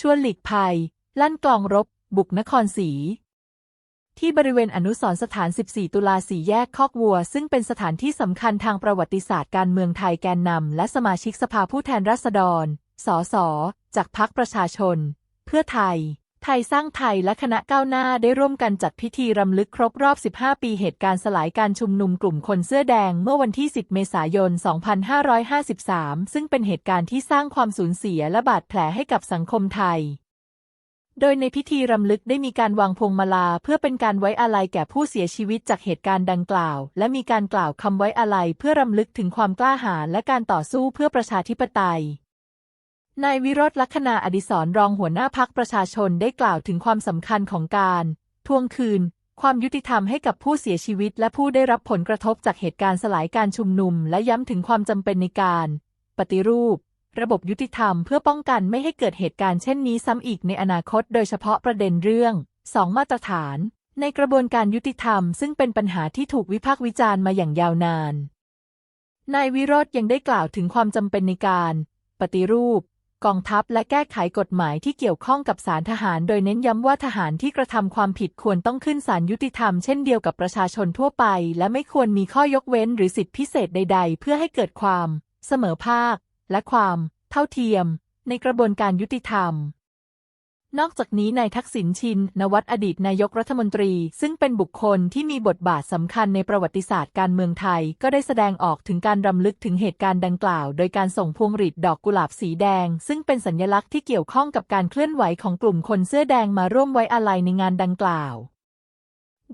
ชวนหลีกภัย ลั่นกลองรบ บุกนครศรีที่บริเวณอนุสรสถาน 14 ตุลาสี่แยกคอกวัว ซึ่งเป็นสถานที่สำคัญทางประวัติศาสตร์การเมืองไทยแกนนำและสมาชิกสภาผู้แทนราษฎร สส จากพรรคประชาชน เพื่อไทย ไทยสร้างไทยและคณะก้าวหน้าได้ร่วมกันจัดพิธีรำลึกครบรอบ 15 ปีเหตุการณ์สลายการชุมนุมกลุ่มคนเสื้อแดงเมื่อวันที่ 10 เมษายน 2553 ซึ่งเป็นเหตุการณ์ที่สร้างความสูญเสียและบาดแผลให้กับสังคมไทย โดยในพิธีรำลึกได้มีการวางพวงมาลา เพื่อเป็นการไว้อาลัยแก่ผู้เสียชีวิตจากเหตุการณ์ดังกล่าว และมีการกล่าวคำไว้อาลัยเพื่อรำลึกถึงความกล้าหาญและการต่อสู้เพื่อประชาธิปไตย นายวิโรธลักษณาอดิศรรองหัวหน้าพักประชาชนได้กล่าวถึงความสำคัญของการทวงคืน ความยุติธรรมให้กับผู้เสียชีวิต และผู้ได้รับผลกระทบจากเหตุการณ์สลายการชุมนุม และย้ำถึงความจำเป็นในการ ปฏิรูป ระบบยุติธรรมเพื่อป้องกันไม่ให้เกิดเหตุการณ์เช่นนี้ซ้ำอีกในอนาคต โดยเฉพาะประเด็นเรื่องสองมาตรฐาน ในกระบวนการยุติธรรม ซึ่งเป็นปัญหาที่ถูกวิพากษ์วิจารณ์มาอย่างยาวนานนายวิโรธยังได้กล่าวถึงความจำเป็นในการ ปฏิรูป กองทัพและแก้ไขกฎหมายที่เกี่ยวข้องกับศาลทหาร โดยเน้นย้ำว่าทหารที่กระทำความผิดควรต้องขึ้นศาลยุติธรรมเช่นเดียวกับประชาชนทั่วไป และไม่ควรมีข้อยกเว้นหรือสิทธิพิเศษใด ๆ เพื่อให้เกิดความ เสมอภาค และความ เท่าเทียม ในกระบวนการยุติธรรม นอกจากนี้นายทักษิณชิน นวัตอดีตนายกรัฐมนตรี ซึ่งเป็นบุคคลที่มีบทบาทสำคัญในประวัติศาสตร์การเมืองไทย ก็ได้แสดงออกถึงการรำลึกถึงเหตุการณ์ดังกล่าว โดยการส่งพวงหรีดดอกกุหลาบสีแดง ซึ่งเป็นสัญลักษณ์ที่เกี่ยวข้องกับการเคลื่อนไหวของกลุ่มคนเสื้อแดงมาร่วมไว้อาลัยในงานดังกล่าว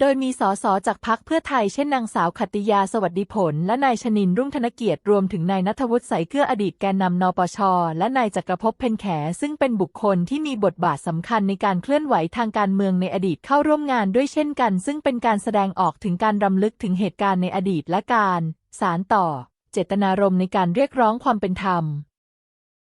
โดยมีสสจากพรรคเพื่อไทยเช่นนางสาวขัตติยาสวัสดิผล และนายชนินรุ่งธนเกียรติรวมถึงนายนัทวุฒิใสเกื้ออดีตแกนนำนปช และนายจักรภพเพ็ญแข ซึ่งเป็นบุคคลที่มีบทบาทสำคัญในการเคลื่อนไหวทางการเมืองในอดีตเข้าร่วมงานด้วยเช่นกัน ซึ่งเป็นการแสดงออกถึงการรำลึกถึงเหตุการณ์ในอดีตและการสารต่อ เจตนารมณ์ในการเรียกร้องความเป็นธรรม